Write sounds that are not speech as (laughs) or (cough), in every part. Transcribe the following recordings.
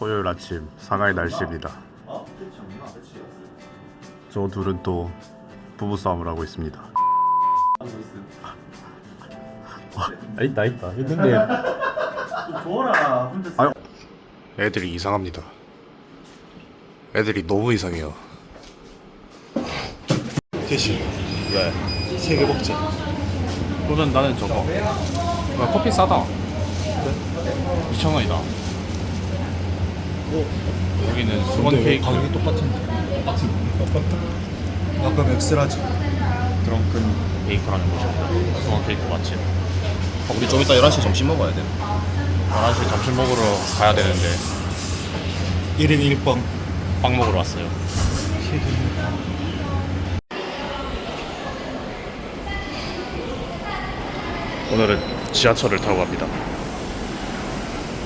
토요일 아침 상하이 날씨입니다. 저 둘은 또 부부 싸움을 하고 있습니다. 아, 있다 있다 있는데 줘라 혼자 아유. 애들이 이상합니다. 애들이 너무 이상해요. 대신 왜? 세 개 먹자. 그러면 나는 저거. 야, 커피 싸다. 2,000원이다. 여기는 수건 케이크. 가격이 똑같은데. 아까 맥스라지. 드렁큰 베이커라는 곳입니다. 수건 케이크 맛집. 우리 좀 이따 11시에 점심 먹어야 돼. 11시 점심 먹으러 가야 되는데 1인 1빵. 빵 먹으러 왔어요. 오늘은 지하철을 타고 갑니다.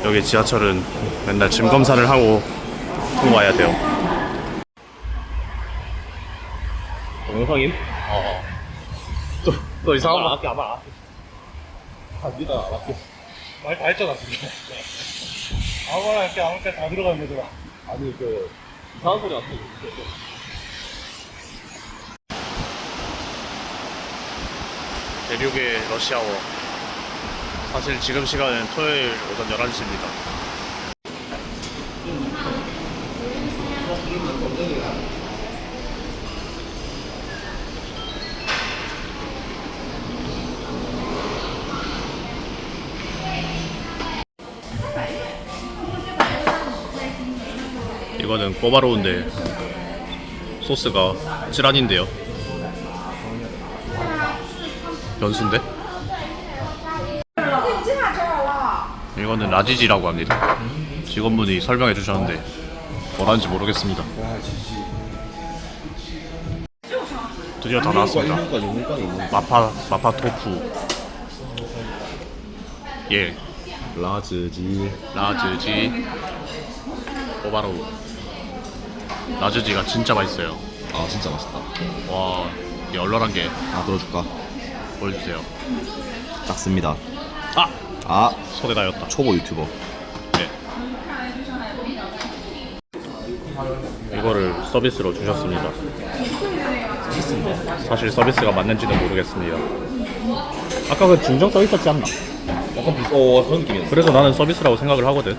여기 지하철은 맨날 짐 검사를 하고 통과해야 돼요. 동영상임? 어. 또, 또 이상한 거. 아껴, 아마 아껴. 아, 니가 아껴. 말다 했잖아 지금 아무거나 이렇게 아무 때다 들어가면 되더라 아니, 그, 이상한 소리 났어. 대륙의 러시아워. 사실 지금 시간은 토요일 오전 11시입니다. 이거는 꼬바로운데 소스가 찌란인데요. 변수인데? 이거는 라지지라고 합니다. 직원분이 설명해 주셨는데 뭐라는지 모르겠습니다. 드디어 다 나왔습니다. 마파 마파 토fu. 예, 라즈지. 라즈지 꼬바로우. 라즈지가 진짜 맛있어요. 아, 진짜 맛있다. 와, 이 얼얼한 게 아, 들어줄까? 보여주세요. 작습니다. 아, 아, 닿였다. 초보 유튜버. 네. 이거를 서비스로 주셨습니다. 사실 서비스가 맞는지는 모르겠습니다. 아까 그 중정 써 있었지 않나? 약간 비슷, 어, 그런 느낌이었어. 그래서 나는 서비스라고 생각을 하거든.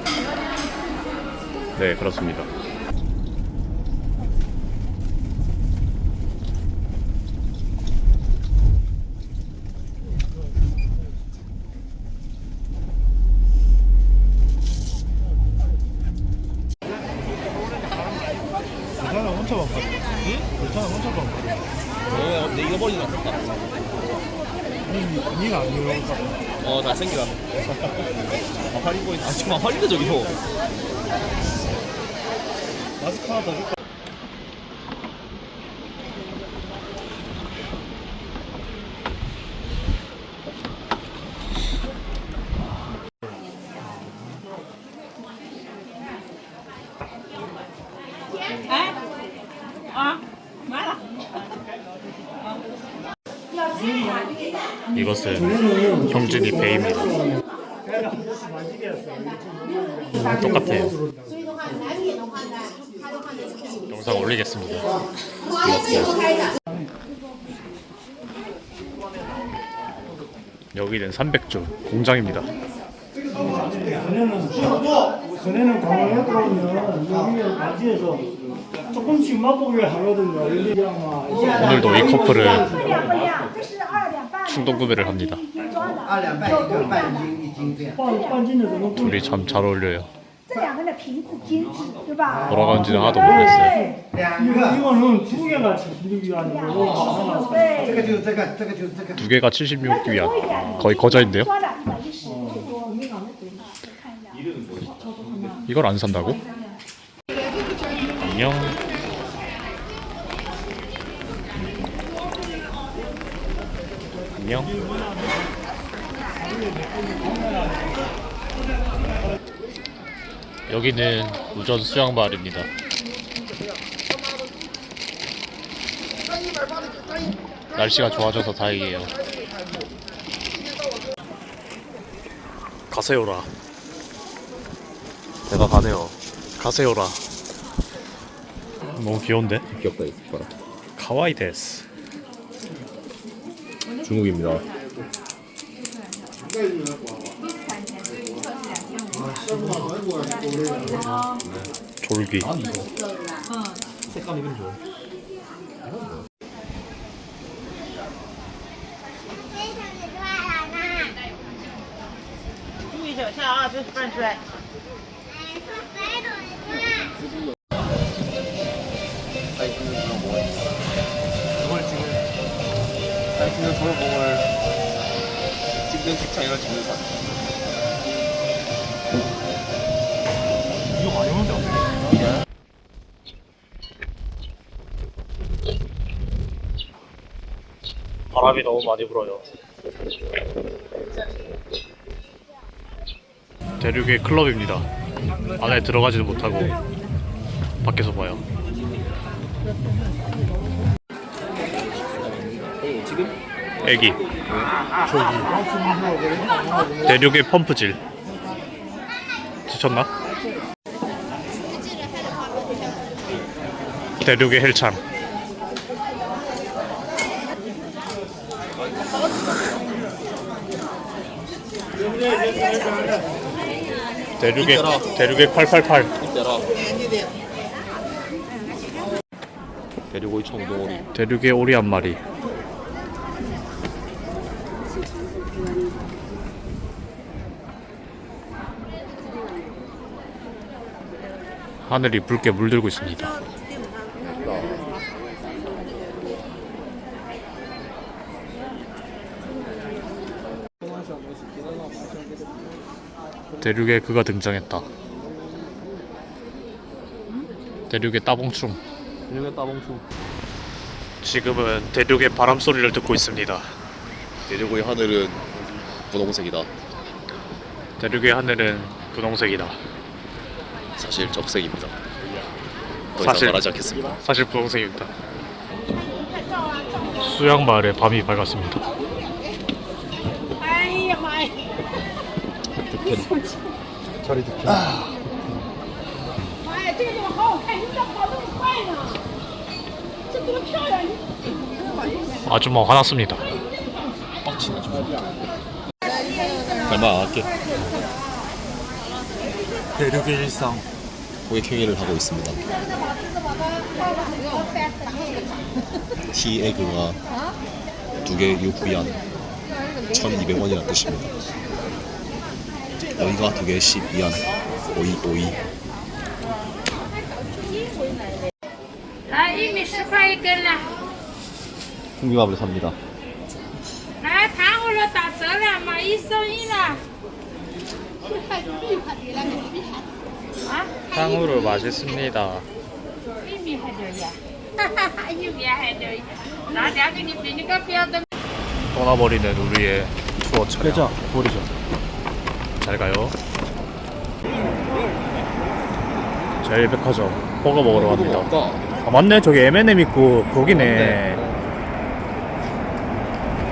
네, 그렇습니다. 괜찮아 혼자만 가 응? 괜찮아 혼자만 가 어, 내 잃어버리진 않았다. 니, 니가 안 이러니까 어, 잘생기다. 마팔 입고 있 아, 지금 마팔인데, 저기서. 마스크 하나 더 줄까? 이것은 형준이 배입니다. 똑같아요. 영상 올리겠습니다. 여기는 300조 공장입니다. 전에는 전에는 광화문에 들어오면 조금씩 맛보기를 하거든요. 오늘도 이 커플은 충동 구매를 합니다. 둘이 참 잘 어울려요. 돌아간 지는 하도 모르겠어요. 이거는 두 개가 76위 아니고 두 개가 76위안. 거의 거저인데요. 이걸 안 산다고? 안녕. 안녕. 여기는 우전 수영발입니다. 날씨가 좋아져서 다행이에요. 가세요라. 내가 가네요. 가세요라. 너무 귀여운데? 귀엽다 이거 봐라 카와이 데스. 중국입니다 졸기. 색감이 좀 좋아. 그걸 지금 밝히는 졸봉을 찍는 식창 이런 찍는 사람. 바람이 너무 많이 불어요. 대륙의 클럽입니다. 안에 들어가지도 못하고 밖에서 봐요. 애기. 대륙의 펌프질. 지쳤나? 대륙의 헬창. 대륙의 대륙의 888. 이때라 데리고 이총 동원이 대륙의 오리 한 마리. 하늘이 붉게 물들고 있습니다. 대륙에 그가 등장했다. 대륙의 따봉충. 이거 따봉충 지금은 대륙의 바람 소리를 듣고 있습니다. 대륙의 하늘은 분홍색이다 대륙의 하늘은 분홍색이다. 사실 적색입니다 더 이상 사실- 말하지 않겠습니다 사실 분홍색입니다. 수양 마을의 밤이 밝았습니다. 득현. 자리 득현. 아. 아줌마 뭐 화났습니다. 빡친 아줌마 얼마 안게 대륙의 일상. 고객회의를 하고 있습니다. 티에그가 두 개 6위안 1200원이라는 뜻입니다. 오이가 두개 12원 오이 오이. 풍기밥을 삽니다. 탕후루 맛있습니다. (laughs) 떠나버리는 우리의 투어 차량. 빼자. 버리자. 잘 가요. 제일백화점 버거 먹으러 갑니다. 아 맞네 저기 M&M 있고 거기네.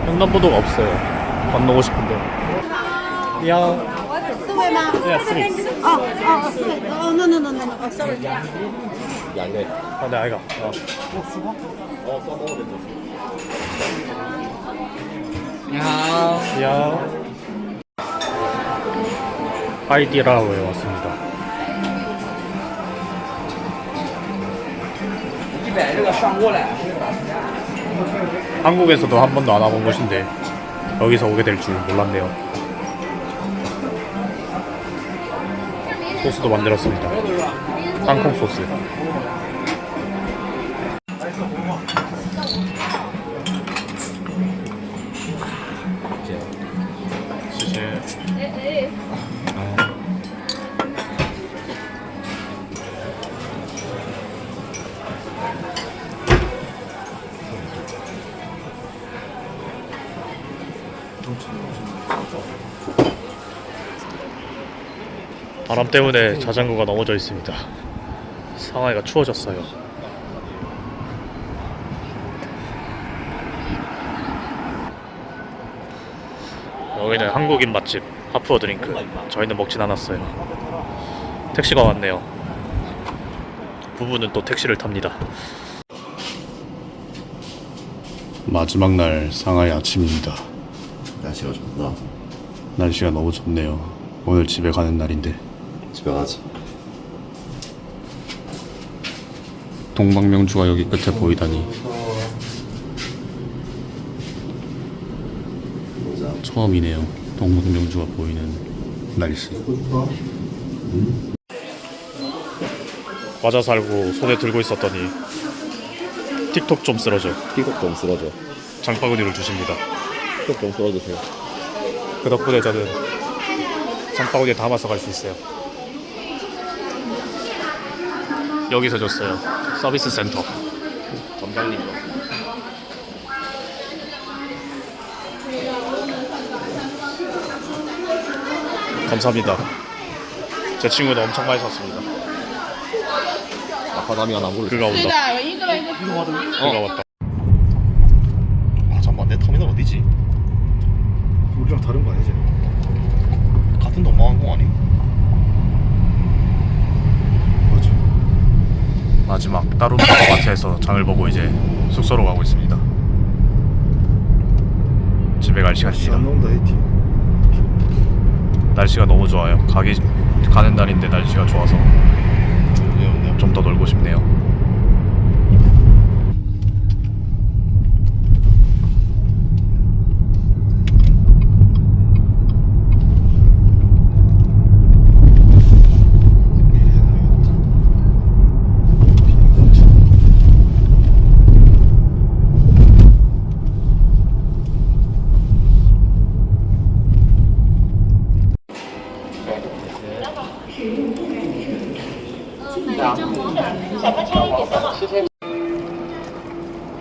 횡단보도가 없어요. 건너고 싶은데. 야. 四位吗？ 야 쓰리. 哦哦，四位。哦，no no no no no，哦，sorry。 양대 아, 네, 아이가. 어. 야. 하이디라오에 왔습니다. 한국에서도 한 번도 안 와본 곳인데 여기서 오게 될 줄 몰랐네요. 소스도 만들었습니다. 땅콩 소스. 바람 때문에 자전거가 넘어져 있습니다. 상하이가 추워졌어요. 여기는 한국인 맛집 하프어 드링크. 저희는 먹진 않았어요. 택시가 왔네요. 부부는 또 택시를 탑니다. 마지막 날 상하이 아침입니다. 날씨가 좋다. 날씨가 너무 좋네요. 오늘 집에 가는 날인데 집에 가자. 동방명주가 여기 끝에 보이다니 처음이네요. 동방명주가 보이는 날씨. 과자 살고 손에 들고 있었더니 틱톡 좀 쓰러져 픽업 좀 쓰러져. 장바구니를 주십니다. 픽업 좀 쓰러주세요. 그 덕분에 저는 장바구니에 담아서 갈 수 있어요. 여기서 줬어요. 서비스 센터. 전방님. 감사합니다. 제 친구도 엄청 많이 샀습니다. 아카다미아 나물을. 그가 온다. 的，一个一个。 그가 왔다. 아 잠만 내 터미널 어디지? 우리랑 다른 거 아니지? 같은 동방항공 아니? 맞아. 마지막 따루파 마트에서 장을 보고 이제 숙소로 가고 있습니다. 집에 갈 안 시간입니다. 나온다 에이티. 날씨가 너무 좋아요. 가기 가는 날인데 날씨가 좋아서 좀 더 놀고 싶네요.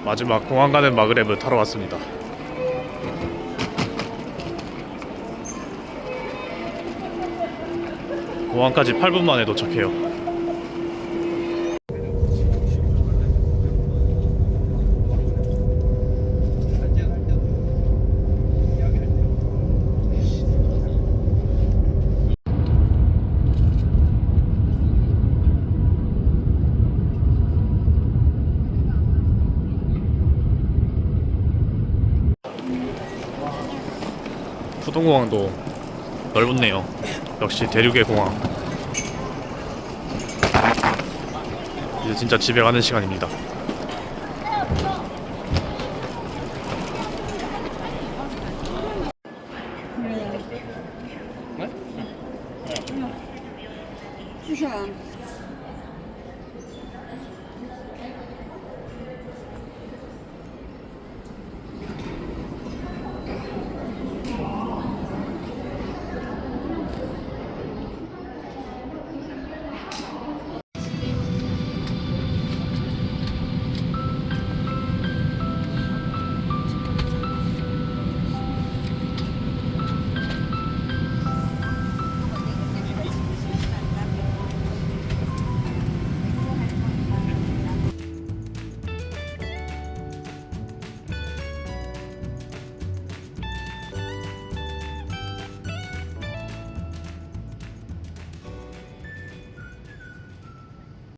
마지막 공항 가는 마그랩을 타러 왔습니다. 공항까지 8분 만에 도착해요. 푸동공항도 넓었네요. 역시 대륙의 공항. 이제 진짜 집에 가는 시간입니다.